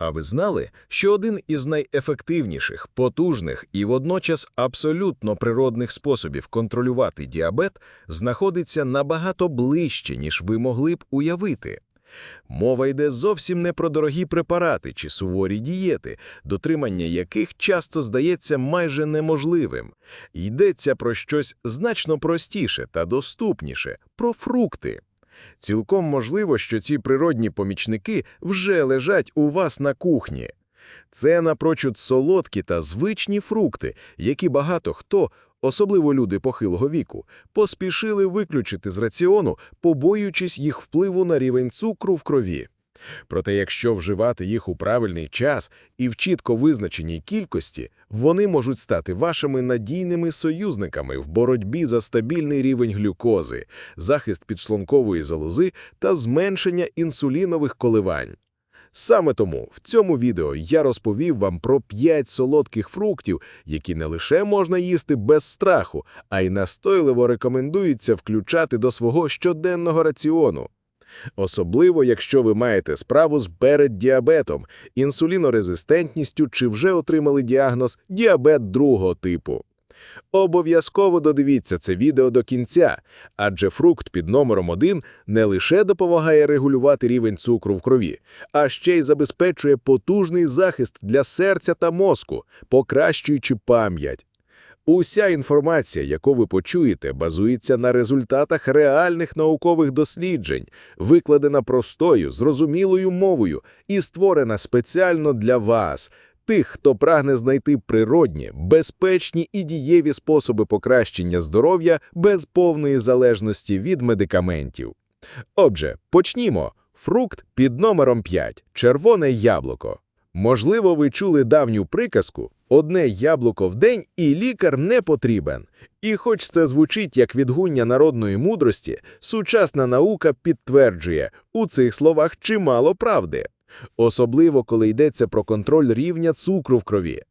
А ви знали, що один із найефективніших, потужних і водночас абсолютно природних способів контролювати діабет знаходиться набагато ближче, ніж ви могли б уявити? Мова йде зовсім не про дорогі препарати чи суворі дієти, дотримання яких часто здається майже неможливим. Йдеться про щось значно простіше та доступніше про фрукти. Цілком можливо, що ці природні помічники вже лежать у вас на кухні. Це напрочуд солодкі та звичні фрукти, які багато хто, особливо люди похилого віку, поспішили виключити з раціону, побоюючись їх впливу на рівень цукру в крові. Проте, якщо вживати їх у правильний час і в чітко визначеній кількості, вони можуть стати вашими надійними союзниками в боротьбі за стабільний рівень глюкози, захист підшлункової залози та зменшення інсулінових коливань. Саме тому в цьому відео я розповів вам про 5 солодких фруктів, які не лише можна їсти без страху, а й настойливо рекомендується включати до свого щоденного раціону. Особливо, якщо ви маєте справу з переддіабетом, інсулінорезистентністю чи вже отримали діагноз діабет другого типу. Обов'язково додивіться це відео до кінця, адже фрукт під номером 1 не лише допомагає регулювати рівень цукру в крові, а ще й забезпечує потужний захист для серця та мозку, покращуючи пам'ять. Уся інформація, яку ви почуєте, базується на результатах реальних наукових досліджень, викладена простою, зрозумілою мовою і створена спеціально для вас, тих, хто прагне знайти природні, безпечні і дієві способи покращення здоров'я без повної залежності від медикаментів. Отже, почнімо. Фрукт під номером 5 – червоне яблуко. Можливо, ви чули давню приказку «одне яблуко в день і лікар не потрібен». І хоч це звучить як відгуння народної мудрості, сучасна наука підтверджує, у цих словах чимало правди. Особливо, коли йдеться про контроль рівня цукру в крові.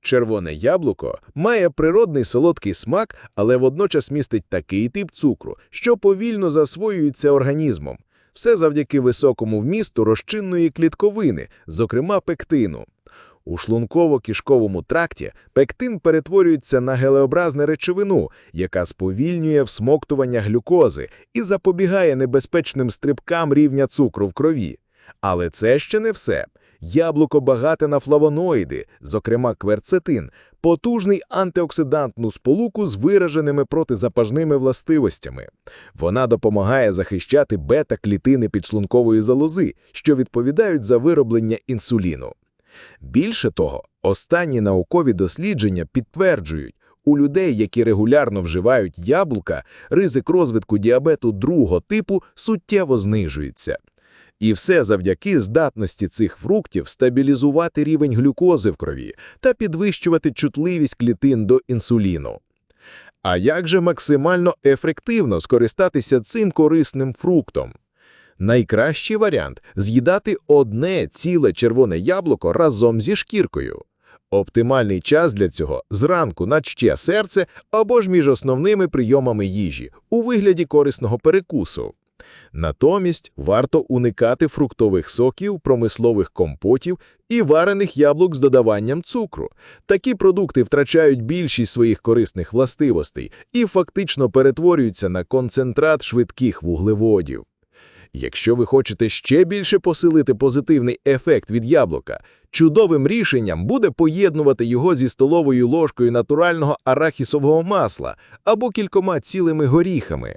Червоне яблуко має природний солодкий смак, але водночас містить такий тип цукру, що повільно засвоюється організмом. Все завдяки високому вмісту розчинної клітковини, зокрема пектину. У шлунково-кишковому тракті пектин перетворюється на гелеобразну речовину, яка сповільнює всмоктування глюкози і запобігає небезпечним стрибкам рівня цукру в крові. Але це ще не все. Яблуко багате на флавоноїди, зокрема кверцетин, потужний антиоксидантну сполуку з вираженими протизапажними властивостями. Вона допомагає захищати бета-клітини підшлункової залози, що відповідають за вироблення інсуліну. Більше того, останні наукові дослідження підтверджують, у людей, які регулярно вживають яблука, ризик розвитку діабету другого типу суттєво знижується. І все завдяки здатності цих фруктів стабілізувати рівень глюкози в крові та підвищувати чутливість клітин до інсуліну. А як же максимально ефективно скористатися цим корисним фруктом? Найкращий варіант з'їдати одне ціле червоне яблуко разом зі шкіркою. Оптимальний час для цього зранку на чтє серце або ж між основними прийомами їжі у вигляді корисного перекусу. Натомість варто уникати фруктових соків, промислових компотів і варених яблук з додаванням цукру. Такі продукти втрачають більшість своїх корисних властивостей і фактично перетворюються на концентрат швидких вуглеводів. Якщо ви хочете ще більше посилити позитивний ефект від яблука, чудовим рішенням буде поєднувати його зі столовою ложкою натурального арахісового масла або кількома цілими горіхами.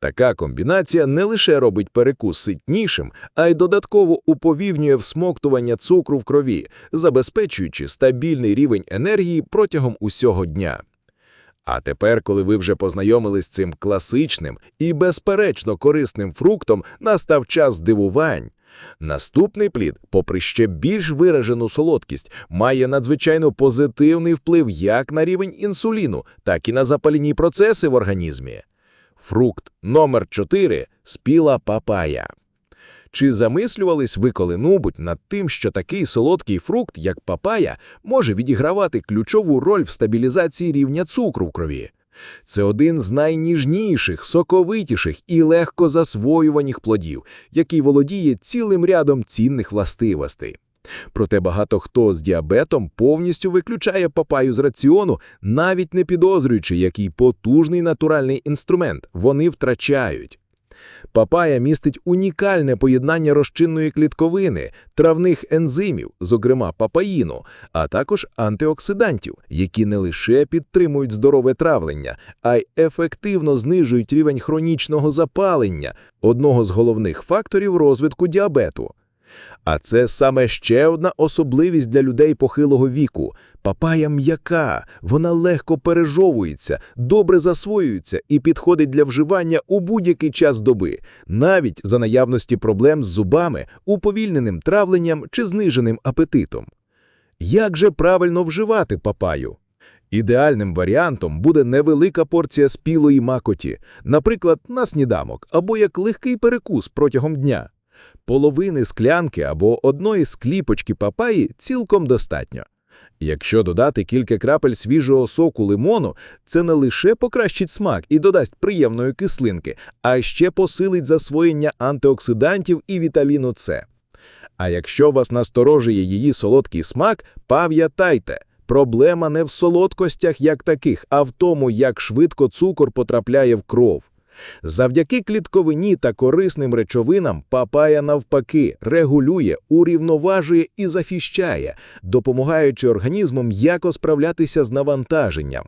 Така комбінація не лише робить перекус ситнішим, а й додатково уповільнює всмоктування цукру в крові, забезпечуючи стабільний рівень енергії протягом усього дня. А тепер, коли ви вже познайомились з цим класичним і безперечно корисним фруктом, настав час здивувань. Наступний плід, попри ще більш виражену солодкість, має надзвичайно позитивний вплив як на рівень інсуліну, так і на запальні процеси в організмі. Фрукт номер 4 спіла папая. Чи замислювались ви коли-небудь над тим, що такий солодкий фрукт, як папая, може відігравати ключову роль в стабілізації рівня цукру в крові? Це один з найніжніших, соковитіших і легко засвоюваних плодів, який володіє цілим рядом цінних властивостей. Проте багато хто з діабетом повністю виключає папаю з раціону, навіть не підозрюючи, який потужний натуральний інструмент вони втрачають. Папая містить унікальне поєднання розчинної клітковини, травних ензимів, зокрема папаїну, а також антиоксидантів, які не лише підтримують здорове травлення, а й ефективно знижують рівень хронічного запалення, одного з головних факторів розвитку діабету. А це саме ще одна особливість для людей похилого віку. Папая м'яка, вона легко пережовується, добре засвоюється і підходить для вживання у будь-який час доби, навіть за наявності проблем з зубами, уповільненим травленням чи зниженим апетитом. Як же правильно вживати папаю? Ідеальним варіантом буде невелика порція спілої макоті, наприклад, на сніданок або як легкий перекус протягом дня. Половини склянки або одної скліпочки папаї цілком достатньо. Якщо додати кілька крапель свіжого соку лимону, це не лише покращить смак і додасть приємної кислинки, а ще посилить засвоєння антиоксидантів і вітаміну С. А якщо вас насторожує її солодкий смак, пам'ятайте, проблема не в солодкостях як таких, а в тому, як швидко цукор потрапляє в кров. Завдяки клітковині та корисним речовинам папая навпаки регулює, урівноважує і захищає, допомагаючи організму м'яко справлятися з навантаженням.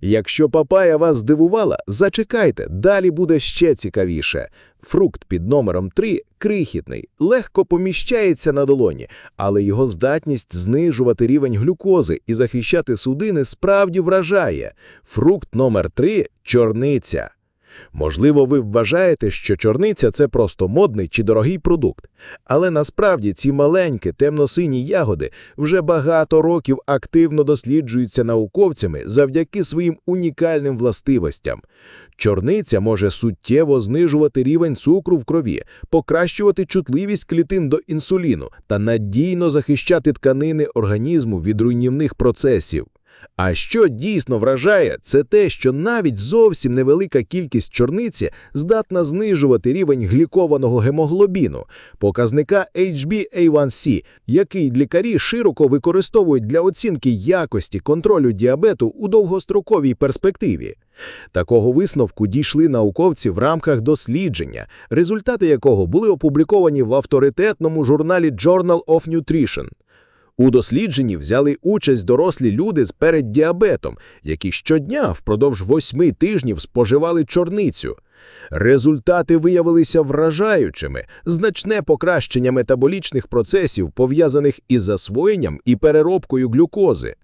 Якщо папая вас здивувала, зачекайте, далі буде ще цікавіше. Фрукт під номером 3 крихітний, легко поміщається на долоні, але його здатність знижувати рівень глюкози і захищати судини справді вражає. Фрукт номер 3 чорниця. Можливо, ви вважаєте, що чорниця це просто модний чи дорогий продукт, але насправді ці маленькі темно-сині ягоди вже багато років активно досліджуються науковцями завдяки своїм унікальним властивостям. Чорниця може суттєво знижувати рівень цукру в крові, покращувати чутливість клітин до інсуліну та надійно захищати тканини організму від руйнівних процесів. А що дійсно вражає, це те, що навіть зовсім невелика кількість чорниці здатна знижувати рівень глікованого гемоглобіну, показника HbA1c, який лікарі широко використовують для оцінки якості контролю діабету у довгостроковій перспективі. Такого висновку дійшли науковці в рамках дослідження, результати якого були опубліковані в авторитетному журналі Journal of Nutrition. У дослідженні взяли участь дорослі люди з переддіабетом, які щодня впродовж восьми тижнів споживали чорницю. Результати виявилися вражаючими, значне покращення метаболічних процесів, пов'язаних із засвоєнням і переробкою глюкози.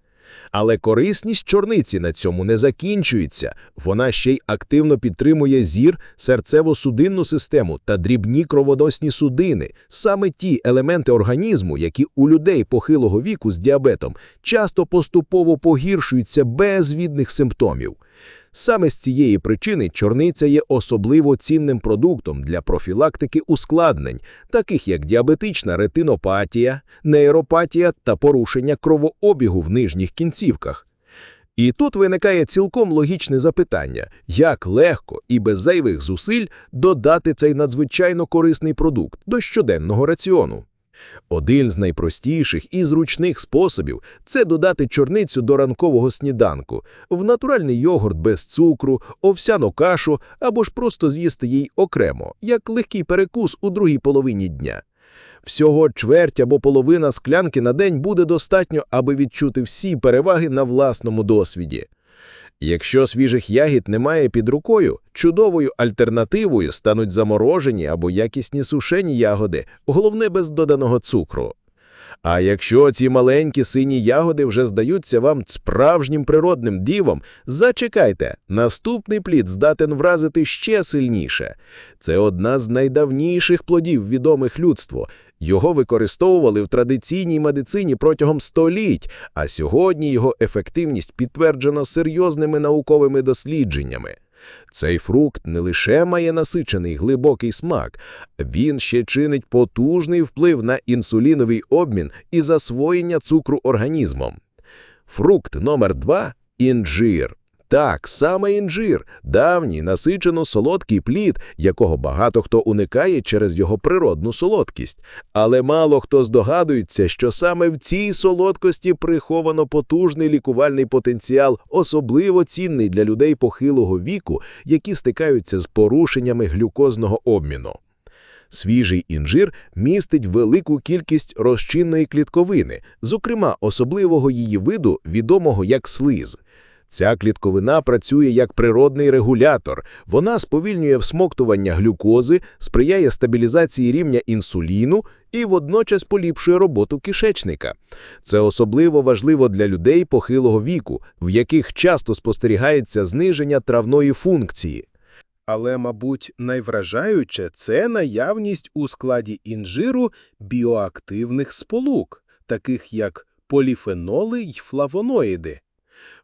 Але корисність чорниці на цьому не закінчується, вона ще й активно підтримує зір, серцево-судинну систему та дрібні кровоносні судини, саме ті елементи організму, які у людей похилого віку з діабетом часто поступово погіршуються без відних симптомів. Саме з цієї причини чорниця є особливо цінним продуктом для профілактики ускладнень, таких як діабетична ретинопатія, нейропатія та порушення кровообігу в нижніх кінцівках. І тут виникає цілком логічне запитання, як легко і без зайвих зусиль додати цей надзвичайно корисний продукт до щоденного раціону. Один з найпростіших і зручних способів це додати чорницю до ранкового сніданку, в натуральний йогурт без цукру, овсяну кашу або ж просто з'їсти їй окремо, як легкий перекус у другій половині дня. Всього чверть або половина склянки на день буде достатньо, аби відчути всі переваги на власному досвіді. Якщо свіжих ягід немає під рукою, чудовою альтернативою стануть заморожені або якісні сушені ягоди, головне без доданого цукру. А якщо ці маленькі сині ягоди вже здаються вам справжнім природним дівом, зачекайте, наступний плід здатен вразити ще сильніше. Це одна з найдавніших плодів відомих людству. Його використовували в традиційній медицині протягом століть, а сьогодні його ефективність підтверджено серйозними науковими дослідженнями. Цей фрукт не лише має насичений глибокий смак, він ще чинить потужний вплив на інсуліновий обмін і засвоєння цукру організмом. Фрукт номер 2 інжир. Так, саме інжир, давній, насичено солодкий плід, якого багато хто уникає через його природну солодкість. Але мало хто здогадується, що саме в цій солодкості приховано потужний лікувальний потенціал, особливо цінний для людей похилого віку, які стикаються з порушеннями глюкозного обміну. Свіжий інжир містить велику кількість розчинної клітковини, зокрема особливого її виду, відомого як слиз. Ця клітковина працює як природний регулятор. Вона сповільнює всмоктування глюкози, сприяє стабілізації рівня інсуліну і водночас поліпшує роботу кишечника. Це особливо важливо для людей похилого віку, в яких часто спостерігається зниження травної функції. Але, мабуть, найвражаюче це наявність у складі інжиру біоактивних сполук, таких як поліфеноли й флавоноїди.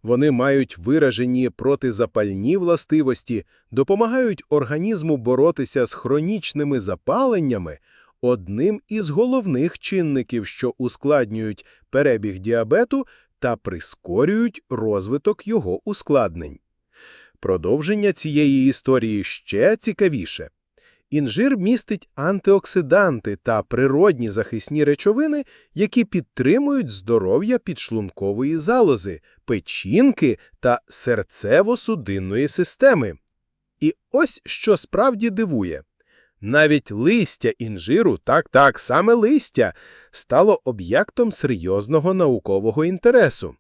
Вони мають виражені протизапальні властивості, допомагають організму боротися з хронічними запаленнями, одним із головних чинників, що ускладнюють перебіг діабету та прискорюють розвиток його ускладнень. Продовження цієї історії ще цікавіше. Інжир містить антиоксиданти та природні захисні речовини, які підтримують здоров'я підшлункової залози, печінки та серцево-судинної системи. І ось що справді дивує. Навіть листя інжиру, так-так, саме листя, стало об'єктом серйозного наукового інтересу.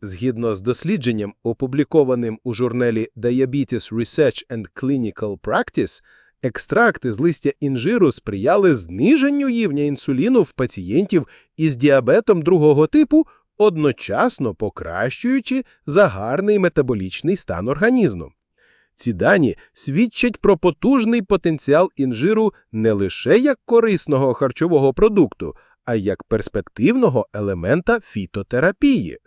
Згідно з дослідженням, опублікованим у журналі Diabetes Research and Clinical Practice, екстракти з листя інжиру сприяли зниженню рівня інсуліну в пацієнтів із діабетом другого типу, одночасно покращуючи загарний метаболічний стан організму. Ці дані свідчать про потужний потенціал інжиру не лише як корисного харчового продукту, а як перспективного елемента фітотерапії.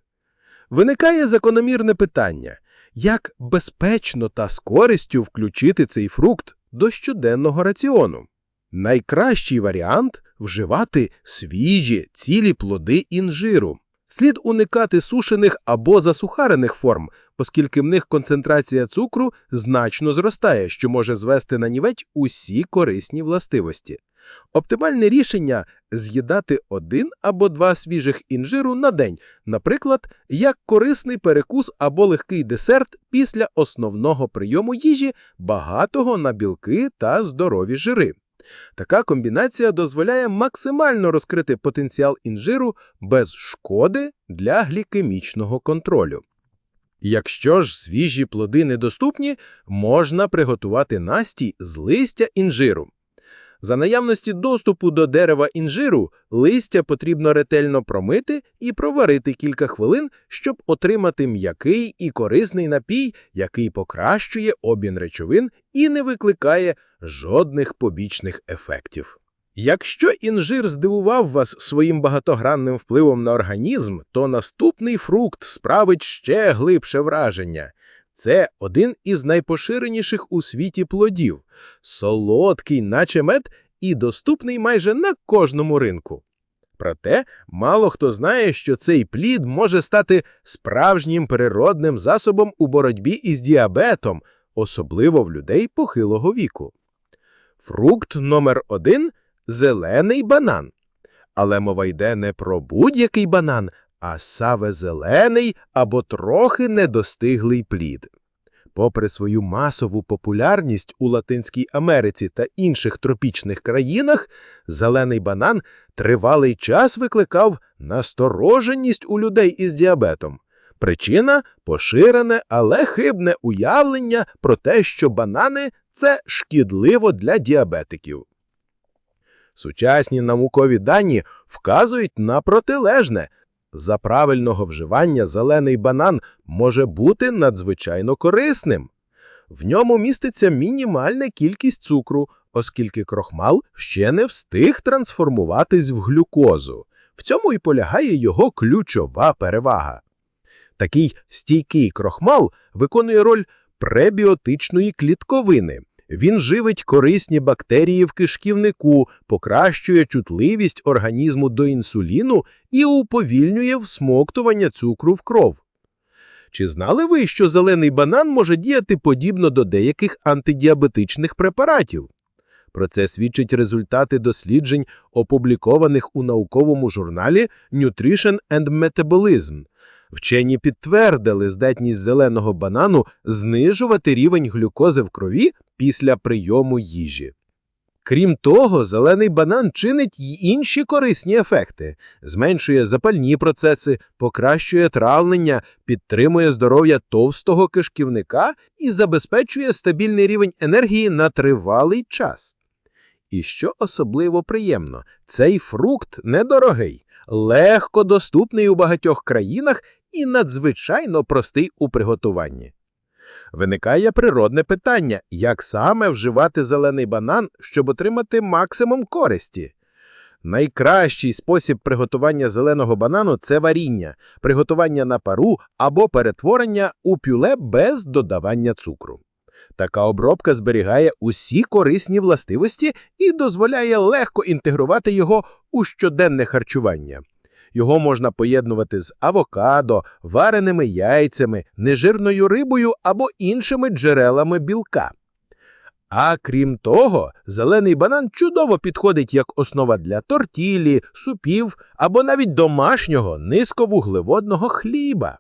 Виникає закономірне питання, як безпечно та з користю включити цей фрукт до щоденного раціону. Найкращий варіант – вживати свіжі, цілі плоди інжиру. Слід уникати сушених або засухарених форм, оскільки в них концентрація цукру значно зростає, що може звести на нівець усі корисні властивості. Оптимальне рішення – з'їдати один або два свіжих інжиру на день, наприклад, як корисний перекус або легкий десерт після основного прийому їжі, багатого на білки та здорові жири. Така комбінація дозволяє максимально розкрити потенціал інжиру без шкоди для глікемічного контролю. Якщо ж свіжі плоди недоступні, можна приготувати настій з листя інжиру. За наявності доступу до дерева інжиру листя потрібно ретельно промити і проварити кілька хвилин, щоб отримати м'який і корисний напій, який покращує обмін речовин і не викликає жодних побічних ефектів. Якщо інжир здивував вас своїм багатогранним впливом на організм, то наступний фрукт справить ще глибше враження. Це один із найпоширеніших у світі плодів, солодкий, наче мед, і доступний майже на кожному ринку. Проте мало хто знає, що цей плід може стати справжнім природним засобом у боротьбі із діабетом, особливо в людей похилого віку. Фрукт номер один – зелений банан. Але мова йде не про будь-який банан, а саве зелений або трохи недостиглий плід. Попри свою масову популярність у Латинській Америці та інших тропічних країнах, зелений банан тривалий час викликав настороженість у людей із діабетом. Причина поширене, але хибне уявлення про те, що банани це шкідливо для діабетиків. Сучасні наукові дані вказують на протилежне. За правильного вживання зелений банан може бути надзвичайно корисним. В ньому міститься мінімальна кількість цукру, оскільки крохмал ще не встиг трансформуватись в глюкозу. В цьому і полягає його ключова перевага. Такий стійкий крохмал виконує роль пребіотичної клітковини. Він живить корисні бактерії в кишківнику, покращує чутливість організму до інсуліну і уповільнює всмоктування цукру в кров. Чи знали ви, що зелений банан може діяти подібно до деяких антидіабетичних препаратів? Про це свідчать результати досліджень, опублікованих у науковому журналі Nutrition and Metabolism. Вчені підтвердили здатність зеленого банану знижувати рівень глюкози в крові після прийому їжі. Крім того, зелений банан чинить й інші корисні ефекти, зменшує запальні процеси, покращує травлення, підтримує здоров'я товстого кишківника і забезпечує стабільний рівень енергії на тривалий час. І що особливо приємно, цей фрукт недорогий, легко доступний у багатьох країнах і надзвичайно простий у приготуванні. Виникає природне питання, як саме вживати зелений банан, щоб отримати максимум користі. Найкращий спосіб приготування зеленого банану це варіння, приготування на пару або перетворення у пюле без додавання цукру. Така обробка зберігає усі корисні властивості і дозволяє легко інтегрувати його у щоденне харчування. Його можна поєднувати з авокадо, вареними яйцями, нежирною рибою або іншими джерелами білка. А крім того, зелений банан чудово підходить як основа для тортілі, супів або навіть домашнього низьковуглеводного хліба.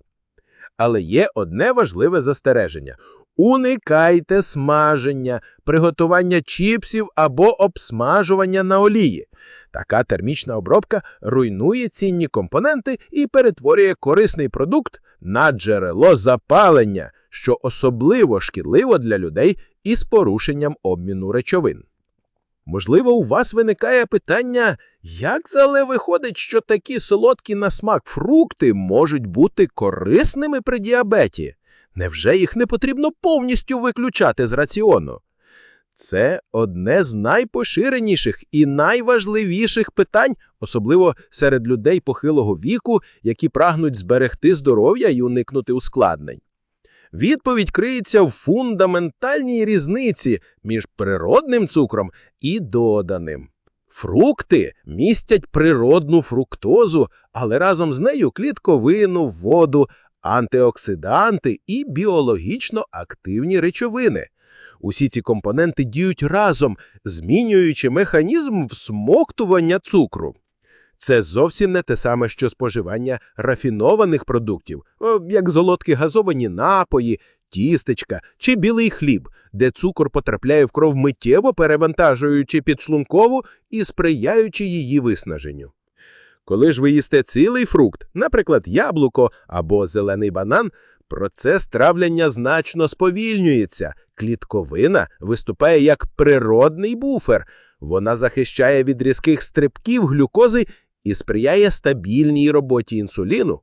Але є одне важливе застереження. Уникайте смаження, приготування чіпсів або обсмажування на олії. Така термічна обробка руйнує цінні компоненти і перетворює корисний продукт на джерело запалення, що особливо шкідливо для людей із порушенням обміну речовин. Можливо, у вас виникає питання, як зале виходить, що такі солодкі на смак фрукти можуть бути корисними при діабеті? Невже їх не потрібно повністю виключати з раціону? Це одне з найпоширеніших і найважливіших питань, особливо серед людей похилого віку, які прагнуть зберегти здоров'я і уникнути ускладнень. Відповідь криється в фундаментальній різниці між природним цукром і доданим. Фрукти містять природну фруктозу, але разом з нею клітковину, воду, антиоксиданти і біологічно активні речовини. Усі ці компоненти діють разом, змінюючи механізм всмоктування цукру. Це зовсім не те саме, що споживання рафінованих продуктів, як золоткі газовані напої, тістечка чи білий хліб, де цукор потрапляє в кров миттєво перевантажуючи підшлункову і сприяючи її виснаженню. Коли ж ви їсте цілий фрукт, наприклад, яблуко або зелений банан, процес травлення значно сповільнюється. Клітковина виступає як природний буфер. Вона захищає від різких стрибків глюкози і сприяє стабільній роботі інсуліну.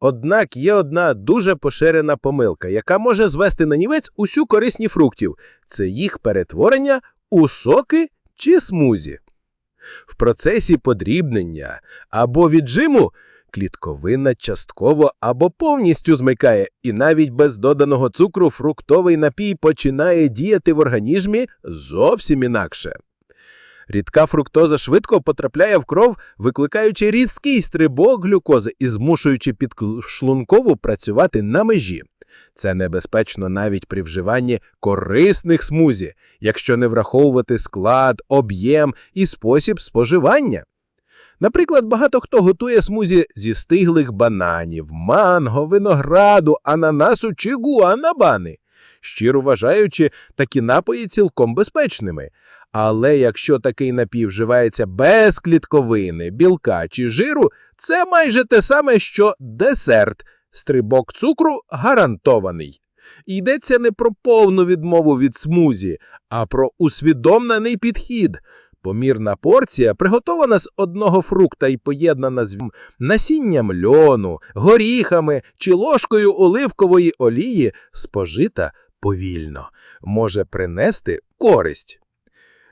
Однак є одна дуже поширена помилка, яка може звести на нівець усю корисні фруктів – це їх перетворення у соки чи смузі. В процесі подрібнення або віджиму клітковина частково або повністю змикає, і навіть без доданого цукру фруктовий напій починає діяти в організмі зовсім інакше. Рідка фруктоза швидко потрапляє в кров, викликаючи різкий стрибок глюкози і змушуючи підшлункову працювати на межі. Це небезпечно навіть при вживанні корисних смузі, якщо не враховувати склад, об'єм і спосіб споживання. Наприклад, багато хто готує смузі зі стиглих бананів, манго, винограду, ананасу чи гуанабани, щиро вважаючи такі напої цілком безпечними. Але якщо такий напій вживається без клітковини, білка чи жиру, це майже те саме, що десерт. Стрибок цукру гарантований. Йдеться не про повну відмову від смузі, а про усвідомлений підхід. Помірна порція, приготована з одного фрукта і поєднана з насінням льону, горіхами чи ложкою оливкової олії, спожита повільно, може принести користь.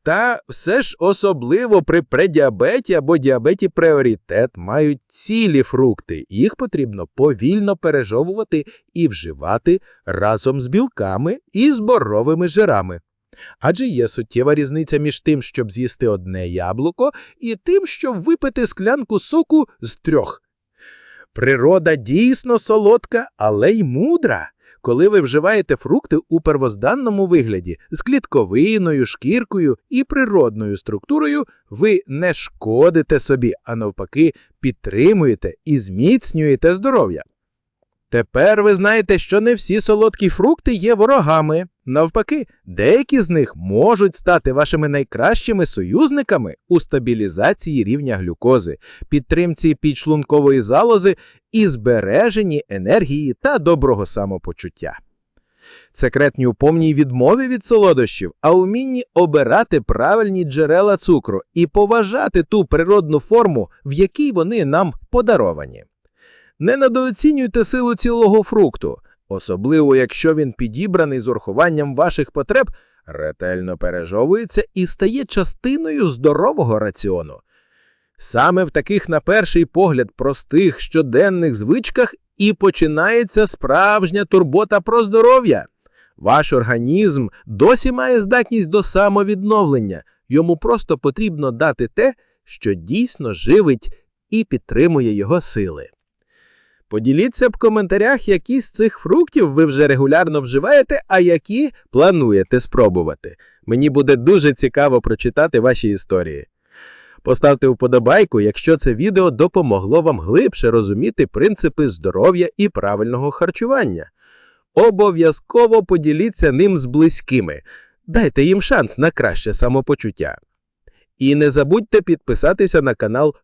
Та все ж особливо при предіабеті або діабеті пріоритет мають цілі фрукти. Їх потрібно повільно пережовувати і вживати разом з білками і зборовими жирами. Адже є суттєва різниця між тим, щоб з'їсти одне яблуко, і тим, щоб випити склянку соку з трьох. Природа дійсно солодка, але й мудра. Коли ви вживаєте фрукти у первозданному вигляді з клітковиною, шкіркою і природною структурою, ви не шкодите собі, а навпаки, підтримуєте і зміцнюєте здоров'я. Тепер ви знаєте, що не всі солодкі фрукти є ворогами. Навпаки, деякі з них можуть стати вашими найкращими союзниками у стабілізації рівня глюкози, підтримці підшлункової залози і збереженні енергії та доброго самопочуття. Секрет у повній відмові від солодощів, а умінні обирати правильні джерела цукру і поважати ту природну форму, в якій вони нам подаровані. Не недооцінюйте силу цілого фрукту, особливо якщо він підібраний з урахуванням ваших потреб, ретельно пережовується і стає частиною здорового раціону. Саме в таких, на перший погляд, простих щоденних звичках і починається справжня турбота про здоров'я. Ваш організм досі має здатність до самовідновлення, йому просто потрібно дати те, що дійсно живить і підтримує його сили. Поділіться в коментарях, які з цих фруктів ви вже регулярно вживаєте, а які плануєте спробувати. Мені буде дуже цікаво прочитати ваші історії. Поставте вподобайку, якщо це відео допомогло вам глибше розуміти принципи здоров'я і правильного харчування. Обов'язково поділіться ним з близькими. Дайте їм шанс на краще самопочуття. І не забудьте підписатися на канал